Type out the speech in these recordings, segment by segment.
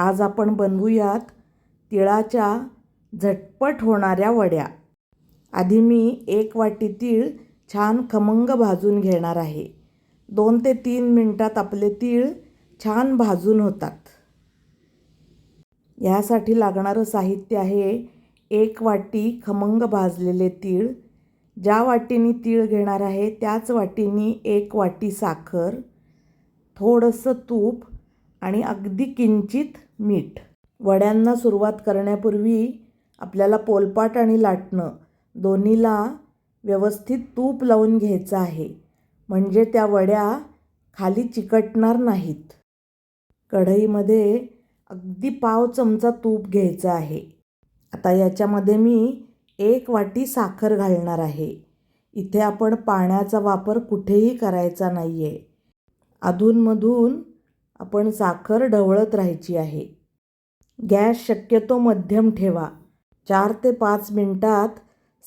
आज आपण बनवूयात तिळाच्या झटपट होणाऱ्या वड्या. आधी मी एक वाटी तीळ छान खमंग भाजून घेणार आहे. दोन ते तीन मिनटात आपले तीळ छान भाजून होतात. यासाठी लागणारं साहित्य आहे एक वाटी खमंग भाजलेले तीळ. ज्या वाटीनी तीळ घेणार आहे त्याच वाटीनी एक वाटी साखर थोडंसं तूप आणि अगदी किंचित मीठ. वड्यांना सुरुवात करण्यापूर्वी आपल्याला पोलपाट आणि लाटणं दोन्हीला व्यवस्थित तूप लावून घ्यायचं आहे. म्हणजे त्या वड्या खाली चिकटणार नाहीत. कढईमध्ये अगदी पाव चमचा तूप घ्यायचं आहे. आता याच्यामध्ये मी एक वाटी साखर घालणार आहे. इथे आपण पाण्याचा वापर कुठेही करायचा नाही आहे अधूनमधून आपण साखर ढवळत राहायची आहे. गॅस शक्यतो मध्यम ठेवा. चार ते पाच मिनटात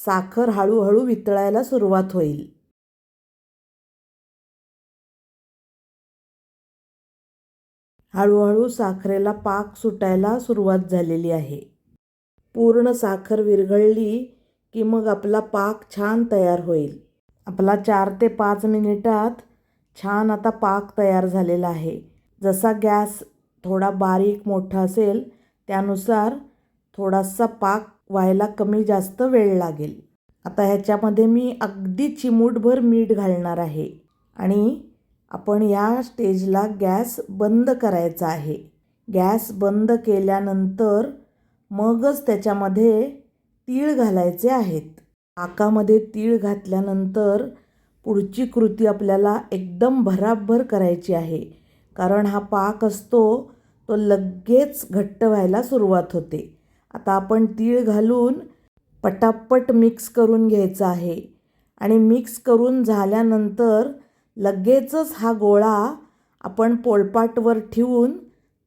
साखर हळूहळू वितळायला सुरुवात होईल. हळूहळू साखरेला पाक सुटायला सुरुवात झालेली आहे. पूर्ण साखर विरघळली की मग आपला पाक छान तयार होईल. आपला चार ते पाच मिनिटात छान आता पाक तयार झालेला आहे. जसा गॅस थोडा बारीक मोठा असेल त्यानुसार थोडासा पाक व्हायला कमी जास्त वेळ लागेल. आता ह्याच्यामध्ये मी अगदी चिमूटभर मीठ घालणार आहे आणि आपण या स्टेजला गॅस बंद करायचा आहे. गॅस बंद केल्यानंतर मगच त्याच्यामध्ये तीळ घालायचे आहेत. पाकामध्ये तीळ घातल्यानंतर पुढची कृती आपल्याला एकदम भराभर करायची आहे. कारण हा पाक असतो तो लगेच घट्ट व्हायला सुरुवात होते. आता आपण तीळ घालून पटापट मिक्स करून घ्यायचा आहे. आणि मिक्स करून झाल्यानंतर लगेचच हा गोळा आपण पोळपाटवर ठेवून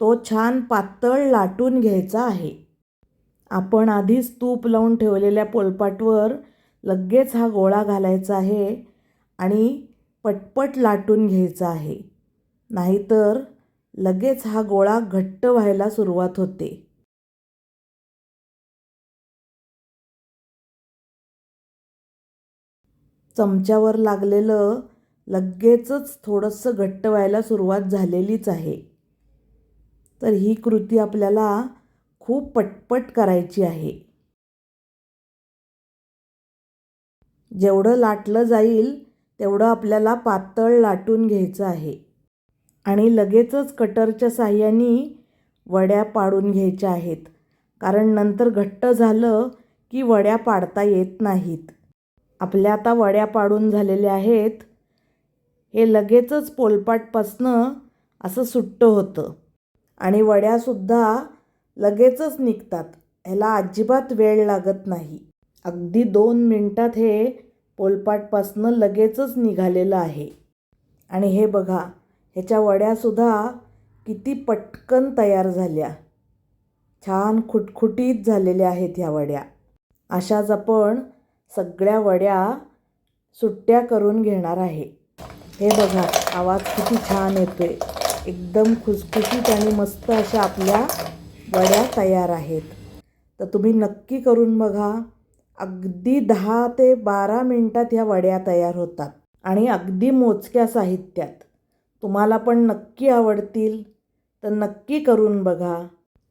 तो छान पातळ लाटून घ्यायचा आहे. आपण आधीच तूप लावून ठेवलेल्या पोळपाटवर लगेच हा गोळा घालायचा आहे आणि पटपट लाटून घ्यायचा आहे. नाहीतर लगेच हा गोळा घट्ट व्हायला सुरुवात होते. चमच्यावर लागलेलं लगेचच थोडंसं घट्ट व्हायला सुरुवात झालेलीच आहे. तर ही कृती आपल्याला खूप पटपट करायची आहे. जेवढं लाटलं जाईल तेवढं आपल्याला पातळ लाटून घ्यायचं आहे. आणि लगेचच कटरच्या साह्याने वड्या पाडून घ्यायच्या आहेत. कारण नंतर घट्ट झालं की वड्या पाडता येत नाहीत. आपल्या आता वड्या पाडून झालेल्या आहेत. हे लगेचच पोलपाटपासनं असं सुट्टं होतं. आणि वड्यासुद्धा लगेचच निघतात. ह्याला अजिबात वेळ लागत नाही. अगदी दोन मिनटात हे पोलपाटपासनं लगेचच निघालेलं आहे. आणि हे बघा ह्याच्या वड्यासुद्धा किती पटकन तयार झाल्या. छान खुटखुटीत झालेल्या आहेत ह्या वड्या. अशाच आपण सगळ्या वड्या सुट्ट्या करून घेणार आहे. हे बघा आवाज किती छान येतोय. एकदम खुसखुशीत आणि मस्त अशा आपल्या वड्या तयार आहेत. तर तुम्ही नक्की करून बघा अगदी दहा ते बारा मिनटात ह्या वड्या तयार होतात आणि अगदी मोजक्या साहित्यात. तुम्हाला पण नक्की आवडतील तर नक्की करून बघा.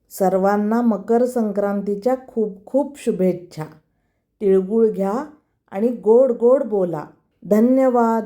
सर्वांना मकर संक्रांतीच्या खूप खूप शुभेच्छा. तिळगुळ घ्या आणि गोड गोड बोला. धन्यवाद.